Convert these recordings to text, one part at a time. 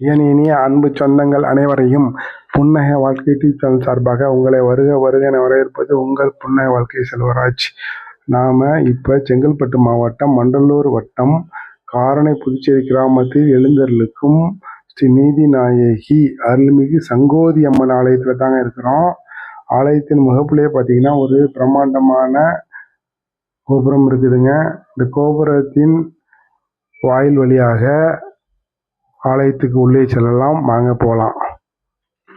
என் இனிய அன்பு சொந்தங்கள் அனைவரையும் புன்னகை வாழ்க்கை யூடியூப் சேனல் சார்பாக உங்களை வருக வருக என வரவேற்பது உங்கள் புன்னகை வாழ்க்கை செல்வராஜ். நாம் இப்போ செங்கல்பட்டு மாவட்டம் மண்டலூர் வட்டம் காரணை புதுச்சேரி கிராமத்தில் எழுந்தருளுக்கும் ஸ்ரீ நீதிநாயகி அருள்மிகு சங்கோதி அம்மன் ஆலயத்தில் தாங்க இருக்கிறோம். ஆலயத்தின் முகப்புலேயே பார்த்தீங்கன்னா ஒரு பிரம்மாண்டமான கோபுரம் இருக்குதுங்க. இந்த கோபுரத்தின் வாயில் வழியாக ஆலயத்துக்கு உள்ளே செல்லலாம் வாங்க போகலாம்.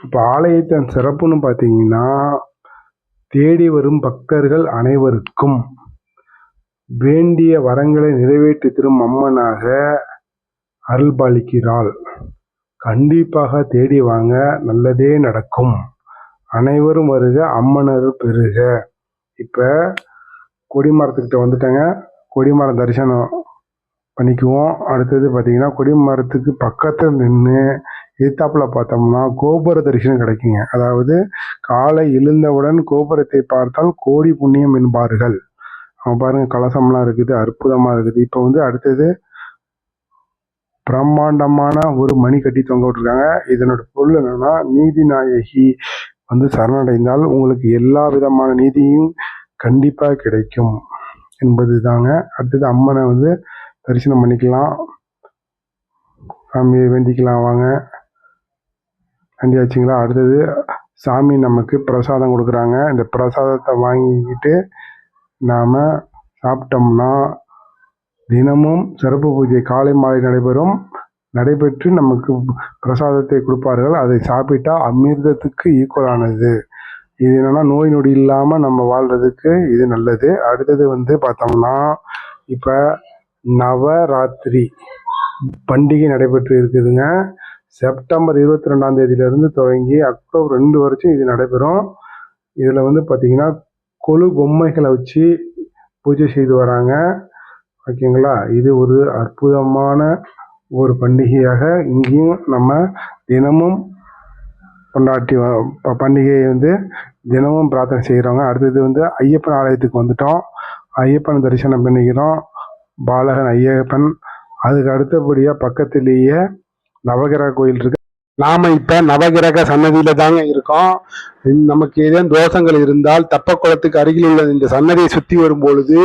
இப்போ ஆலயத்தின் சிறப்புன்னு பார்த்தீங்கன்னா தேடி வரும் பக்தர்கள் அனைவருக்கும் வேண்டிய வரங்களை நிறைவேற்றி தரும் அம்மனாக அருள்பாலிக்கிறாள். கண்டிப்பாக தேடி வாங்க நல்லதே நடக்கும். அனைவரும் வருக அம்மனர் பெறுக இப்போ கொடிமரத்துக்கிட்ட வந்துட்டேங்க. கொடிமரம் தரிசனம் பண்ணிக்குவோம் அடுத்தது பார்த்தீங்கன்னா கொடிமரத்துக்கு பக்கத்தில் நின்று எதிர்த்தாப்பில் பார்த்தோம்னா கோபுர தரிசனம் கிடைக்குங்க. அதாவது காலை எழுந்தவுடன் கோபுரத்தை பார்த்தால் கோடி புண்ணியம் என்பார்கள். அவங்க பாருங்க கலசம்லாம் இருக்குது அற்புதமாக இருக்குது. இப்போ வந்து அடுத்தது பிரம்மாண்டமான ஒரு மணி கட்டி தொங்க விட்டுருக்காங்க. இதனோட பொருள் என்னன்னா நீதி நாயகி வந்து சரணடைந்தால் உங்களுக்கு எல்லா விதமான நீதியும் கண்டிப்பாக கிடைக்கும் என்பது தாங்க அடுத்தது அம்மனை வந்து தரிசனம் பண்ணிக்கலாம். சாமியை வேண்டிக்கலாம் வாங்க. வேண்டியாச்சுங்களா அடுத்தது சாமி நமக்கு பிரசாதம் கொடுக்குறாங்க. இந்த பிரசாதத்தை வாங்கிக்கிட்டு நாம் சாப்பிட்டோம்னா தினமும் சிறப்பு பூஜை காலை மாலை நடைபெறும். நடைபெற்று நமக்கு பிரசாதத்தை கொடுப்பார்கள். அதை சாப்பிட்டா அமிர்தத்துக்கு ஈக்குவலானது இது என்னென்னா நோய் நொடி இல்லாமல் நம்ம வாழ்கிறதுக்கு இது நல்லது. அடுத்தது வந்து பார்த்தோம்னா இப்போ நவராத்திரி பண்டிகை நடைபெற்று இருக்குதுங்க. செப்டம்பர் இருபத்தி ரெண்டாம் தேதியிலிருந்து துவங்கி அக்டோபர் ரெண்டு வரைக்கும் இது நடைபெறும். இதில் வந்து பார்த்தீங்கன்னா கொழு பொம்மைகளை வச்சு பூஜை செய்து வராங்க. ஓகேங்களா? இது ஒரு அற்புதமான ஒரு பண்டிகையாக இங்கேயும் நம்ம தினமும் கொண்டாட்டி பண்டிகையை வந்து தினமும் பிரார்த்தனை செய்கிறோங்க அடுத்தது வந்து ஐயப்பன் ஆலயத்துக்கு வந்துட்டோம். ஐயப்பன் தரிசனம் பண்ணிக்கிறோம். பாலகன் ஐயப்பன். அதுக்கு அடுத்தபடியாக பக்கத்திலேயே நவகிரக கோயில் இருக்கு. நாம இப்ப நவகிரக சன்னதியில தாங்க இருக்கோம். நமக்கு ஏதேனும் தோஷங்கள் இருந்தால் தப்பக்குளத்துக்கு அருகில் உள்ள இந்த சன்னதியை சுத்தி வரும் பொழுது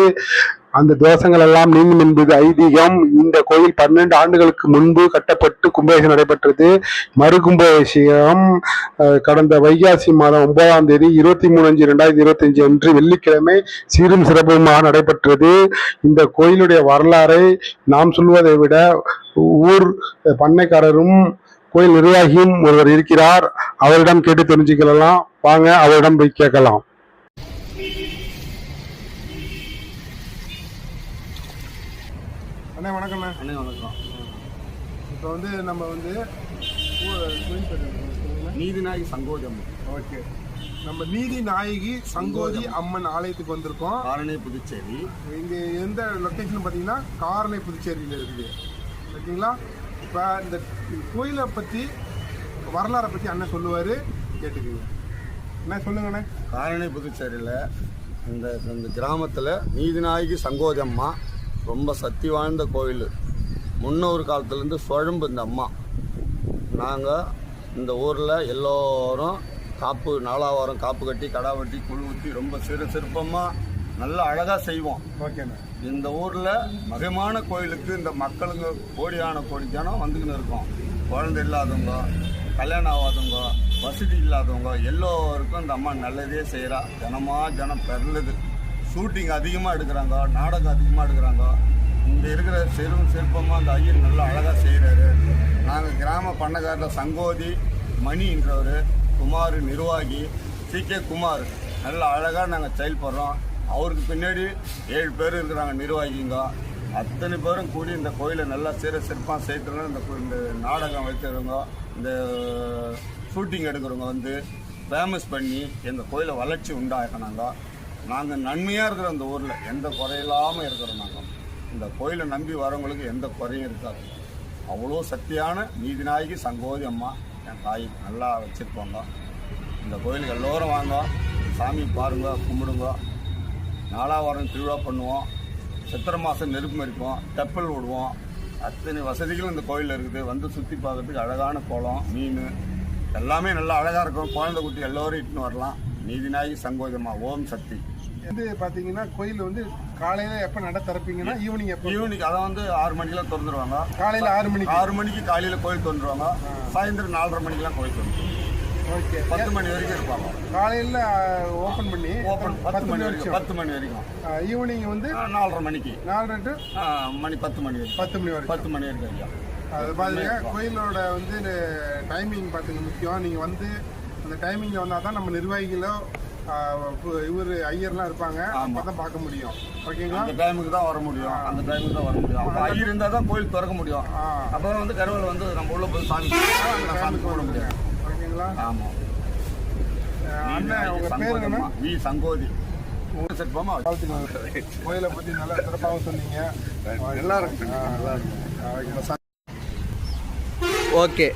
அந்த தோஷங்கள் எல்லாம் நீங்கும் என்பது ஐதீகம். இந்த கோயில் பன்னெண்டு ஆண்டுகளுக்கு முன்பு கட்டப்பட்டு கும்பாபிஷேகம் நடைபெற்றது. மறு கும்பாபிஷேகம் கடந்த வைகாசி மாதம் ஒன்பதாம் தேதி இருபத்தி மூணு அஞ்சு ரெண்டாயிரத்தி இருபத்தஞ்சு அன்று வெள்ளிக்கிழமை சீரும் சிறப்புமாக நடைபெற்றது. இந்த கோயிலுடைய வரலாறை நாம் சொல்வதை விட ஊர் பண்ணைக்காரரும் கோயில் நிர்வாகியும் ஒருவர் இருக்கிறார். அவரிடம் கேட்டு தெரிஞ்சுக்கலாம் வாங்க அவரிடம் போய் கேட்கலாம். அண்ணே வணக்கம்ண்ணே அண்ணே. வணக்கம். இப்போ வந்து நம்ம வந்து நீதிநாயகி சங்கோஜம் ஓகே. நம்ம நீதி நாயகி சங்கோதி அம்மன். ஆலயத்துக்கு வந்திருக்கோம். காரணி புதுச்சேரி. இங்கே எந்த லொக்கேஷன் பார்த்தீங்கன்னா காரணை புதுச்சேரியில் இருக்குது. ஓகேங்களா? இப்போ இந்த கோயிலை பற்றி வரலாறை பற்றி அண்ணன் சொல்லுவார். கேட்டுக்கோங்க. என்ன சொல்லுங்கண்ணே காரணி புதுச்சேரியில் இந்த இந்த கிராமத்தில் நீதிநாயகி சங்கோஜம்மா ரொம்ப சக்தி வாய்ந்த கோயில். முன்னொரு காலத்துலேருந்து சுழம்பு இந்த அம்மா. நாங்கள் இந்த ஊரில் எல்லோரும் காப்பு நாலாவாரம் காப்பு கட்டி கடா வெட்டி குழு ஊற்றி ரொம்ப சிறு சிற்பமாக நல்ல அழகாக செய்வோம். ஓகேண்ணே இந்த ஊரில் மகமான கோயிலுக்கு இந்த மக்களுங்க கோடியான கோடி ஜனம் வந்துக்கின்னு இருக்கோம். குழந்தை இல்லாதவங்க கல்யாணம் ஆகாதவங்க வசதி இல்லாதவங்க எல்லோருக்கும் இந்த அம்மா நல்லதே செய்கிறா ஜனமாக ஜனம் பெறலுது ஷூட்டிங் அதிகமாக எடுக்கிறாங்க நாடகம் அதிகமாக எடுக்கிறாங்க. இங்கே இருக்கிற சிறும் சிற்பமாக அந்த ஐயர் நல்லா அழகாக செய்கிறாரு நாங்கள் கிராம பண்ணக்காரில் சங்கோதி மணின்றவர் குமார் நிர்வாகி சி கே குமார் நல்லா அழகாக நாங்கள் செயல்படுறோம் அவருக்கு பின்னாடி ஏழு பேர் இருக்கிறாங்க நிர்வாகிங்க. அத்தனை பேரும் கூடி இந்த கோயிலை நல்லா சிற சிறப்பாக சேர்த்துறோம் இந்த கோ- இந்த நாடகம் வைக்கிறவங்க இந்த ஷூட்டிங் எடுக்கிறவங்க வந்து ஃபேமஸ் பண்ணி எங்கள் கோயிலை வளர்ச்சி உண்டாக்கினாங்க. நாங்கள் நன்மையாக இருக்கிற இந்த ஊரில். எந்த குறையில்லாமல் இருக்கிறோம் நாங்கள் இந்த கோயிலை நம்பி வரவங்களுக்கு எந்த குறையும் இருக்காது. அவ்வளோ சக்தியான நீதிநாயகி சங்கோதி அம்மா என் தாய் நல்லா வச்சுருப்பாங்க. இந்த கோயிலுக்கு எல்லோரும் வாங்க. சாமி பாருங்க கும்பிடுங்க. நாலாவாரம் திருவிழா பண்ணுவோம். சித்திரை மாதம் நெருப்பு மறிப்போம் தெப்பல் விடுவோம் அத்தனை வசதிகளும் இந்த கோயிலில் இருக்குது. வந்து சுற்றி பார்க்கறதுக்கு அழகான குளம் மீன் எல்லாமே நல்லா அழகாக இருக்கும். குழந்தை குட்டி எல்லோரும் இட்டுன்னு வரலாம். நீதிநாயகி சங்கோஜமா ஓம் சக்தி. வந்து பாத்தீங்கன்னா கோயில் வந்து காலையில எப்ப நட திறப்பீங்கன்னா ஈவினிங் எப்போ? ஈவினிங் அதை வந்து ஆறு மணிக்கெல்லாம் திறந்துருவாங்க. காலையில ஆறு மணிக்கு? ஆறு மணிக்கு காலையில் கோயில் திறந்துருவாங்க. சாயந்தரம் நாலரை மணிக்கெல்லாம் கோயில் திறந்துருவாங்க. ஓகே. பத்து மணி வரைக்கும் இருப்பாங்க. காலையில ஓபன் பண்ணி ஓப்பன் பத்து மணி வரைக்கும் பத்து மணி வரைக்கும். ஈவினிங் வந்து நாலரை மணிக்கு. நாலரை டு மணி பத்து மணி வரைக்கும். பத்து மணி வரைக்கும். பத்து மணி வரைக்கும் அது பாத்தீங்க கோயிலோட வந்து டைமிங் பாத்தீங்க முக்கியம். நீங்க வந்து அந்த டைமிங்ல வந்தா தான் நம்ம நிர்வாகிகளோ இவர் ஐயர்லாம் இருப்பாங்க. அப்பதான் பார்க்க முடியும். ஓகேங்களா? அந்த டைமுக்கு தான் வர முடியும். அந்த டைமுக்கு தான் வர முடியும். அப்போ ஐயர் இருந்தால் தான் கோயில் திறக்க முடியும். ஆ. அப்போ வந்து கருவல் வந்து நம்ம உள்ள போய் சாமி சாமி கும்பிட முடியும். ஓகேங்களா? ஆமாம் அண்ணன் உங்க பேர் என்ன? வி சங்கோதி. செட் போமா கோயிலை பத்தி நல்லா சிறப்பாக சொன்னீங்க. நல்லா இருக்கு நல்லா இருக்கு அஹ் ஓகே.